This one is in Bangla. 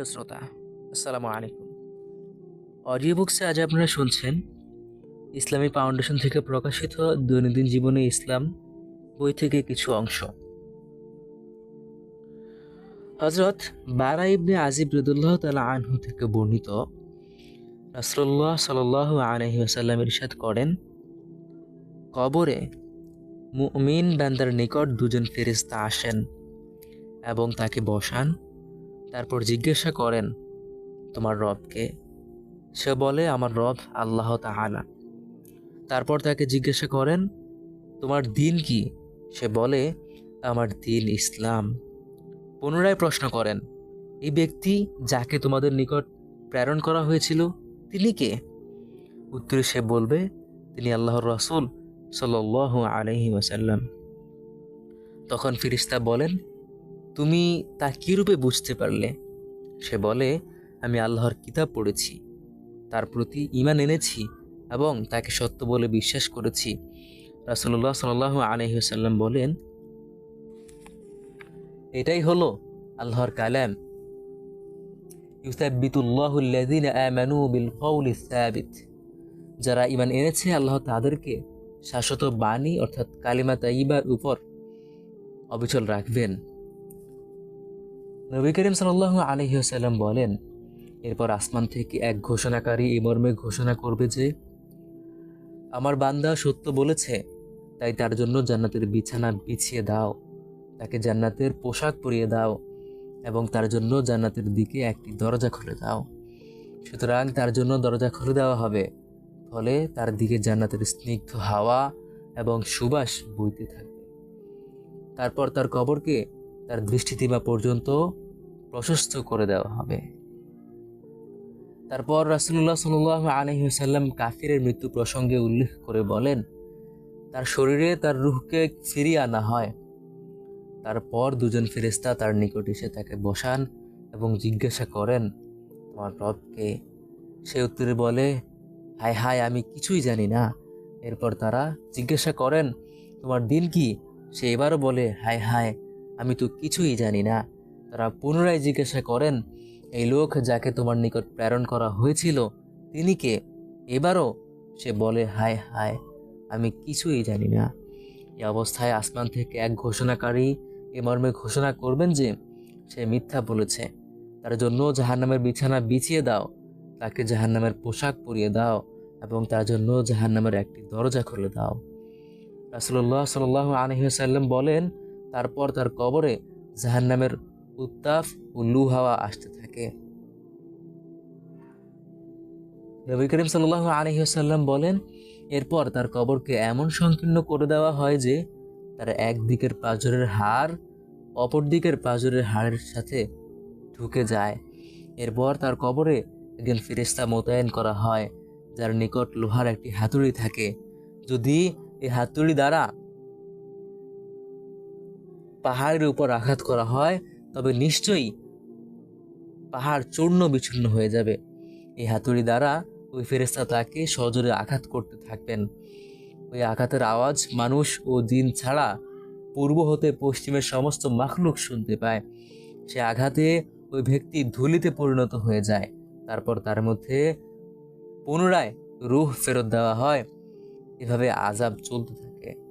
প্রিয় শ্রোতা, আসসালামু আলাইকুম। অডিও বুকসে আজ আপনারা শুনছেন ইসলামী ফাউন্ডেশন থেকে প্রকাশিত দৈনন্দিন জীবনে ইসলাম বই থেকে কিছু অংশ। হজরত বারা ইবনে আজিব রদুল্লাহ তালা আনহু থেকে বর্ণিত রাসুল্লাহ সাল আলহি আসাল্লাম ইরশাদ করেন, কবরে মুমিন বান্দার নিকট দুজন ফেরিস্তা আসেন এবং তাকে বসান। তারপর জিজ্ঞাসা করেন, তোমার রবকে? সে বলে, আমার রব আল্লাহ তাআলা। তারপর তাকে জিজ্ঞাসা করেন, তোমার দিন কি? সে বলে, আমার দিন ইসলাম। পুনরায় প্রশ্ন করেন এই ব্যক্তি যাকে তোমাদের নিকট প্রেরণ করা হয়েছিল, তিনি কে? উত্তরে সে বলবে, তিনি আল্লাহর রসুল সাল আলহি ওয়াসাল্লাম। তখন ফিরিস্তা বলেন তুমি তা কী রূপে বুঝতে পারলে? সে বলে, আমি আল্লাহর কিতাব পড়েছি, তার প্রতি ইমান এনেছি এবং তাকে সত্য বলে বিশ্বাস করেছি। রাসুল্লাহ সাল আলহিহাল্লাম বলেন, এটাই হলো আল্লাহর কালাম। বিল যারা ইমান এনেছে, আল্লাহ তাদেরকে শাশ্বত বাণী অর্থাৎ কালিমা তাইবার উপর অবিচল রাখবেন। নবী করিম সাল্লাহ আলহিহাসাল্লাম বলেন, এরপর আসমান থেকে এক ঘোষণাকারী এই মর্মে ঘোষণা করবে যে, আমার বান্দা সত্য বলেছে, তাই তার জন্য জান্নাতের বিছানা বিছিয়ে দাও, তাকে জান্নাতের পোশাক পরিয়ে দাও এবং তার জন্য জান্নাতের দিকে একটি দরজা খুলে দাও। সুতরাং তার জন্য দরজা খুলে দেওয়া হবে, ফলে তার দিকে জান্নাতের স্নিগ্ধ হাওয়া এবং সুবাস বইতে থাকবে। তারপর তার কবরকে তার দৃষ্টিসীমা পর্যন্ত প্রশস্ত করে দেওয়া হবে। তারপর রাসুল্লাহ সাল আলহিহাল্লাম কাফিরের মৃত্যু প্রসঙ্গে উল্লেখ করে বলেন, তার শরীরে তার রুহকে ফিরিয়ে আনা হয়। তারপর দুজন ফেরেস্তা তার নিকট এসে তাকে বসান এবং জিজ্ঞাসা করেন, তোমার রবকে সে উত্তরে বলে, হায় হায়, আমি কিছুই জানি না। এরপর তারা জিজ্ঞাসা করেন, তোমার দিন কি? সে এবারও বলে, হায় হায় আমি তো কিছুই জানি না। তারা পুনরায় জিজ্ঞাসা করেন, এই লোক যাকে তোমার নিকট প্রেরণ করা হয়েছিল, তিনি কে? এবারও সে বলে, হায় হায়, আমি কিছুই জানি না। এই অবস্থায় আসমান থেকে এক ঘোষণাকারী এ মর্মে ঘোষণা করবেন যে, সে মিথ্যা বলেছে। তার জন্য জাহান্নামের বিছানা বিছিয়ে দাও, তাকে জাহান্নামের পোশাক পরিয়ে দাও এবং তার জন্য জাহান্নামের একটি দরজা খুলে দাও। রাসুল্লাহ সাল আলহিহাল্লাম বলেন তারপর তার কবরে জাহান্নামের উত্তাপ ও লু হাওয়া আসতে থাকে। নবী করিম সাল্লাহ আলহিহাল্লাম বলেন, এরপর তার কবরকে এমন সংকীর্ণ করে দেওয়া হয় যে, তার একদিকের পাজরের হাড় অপর দিকের পাজরের হাড়ের সাথে ঢুকে যায়। এরপর তার কবরে একজন ফিরিস্তা মোতায়েন করা হয়, যার নিকট লোহার একটি হাতুড়ি থাকে। যদি এই হাতুড়ি দ্বারা পাহাড়ের উপর আঘাত করা হয়, তবে নিশ্চয়ই পাহাড় চূর্ণ বিচূর্ণ হয়ে যাবে। এই হাতুড়ি দ্বারা ওই ফেরেস্তা তাকে সজোরে আঘাত করতে থাকবেন। ওই আঘাতের আওয়াজ মানুষ ও দিন ছাড়া পূর্ব হতে পশ্চিমের সমস্ত মাখলুক শুনতে পায়। সে আঘাতে ওই ব্যক্তি ধুলিতে পরিণত হয়ে যায়। তারপর তার মধ্যে পুনরায় রুহ ফেরত দেওয়া হয়। এভাবে আজাব চলতে থাকে।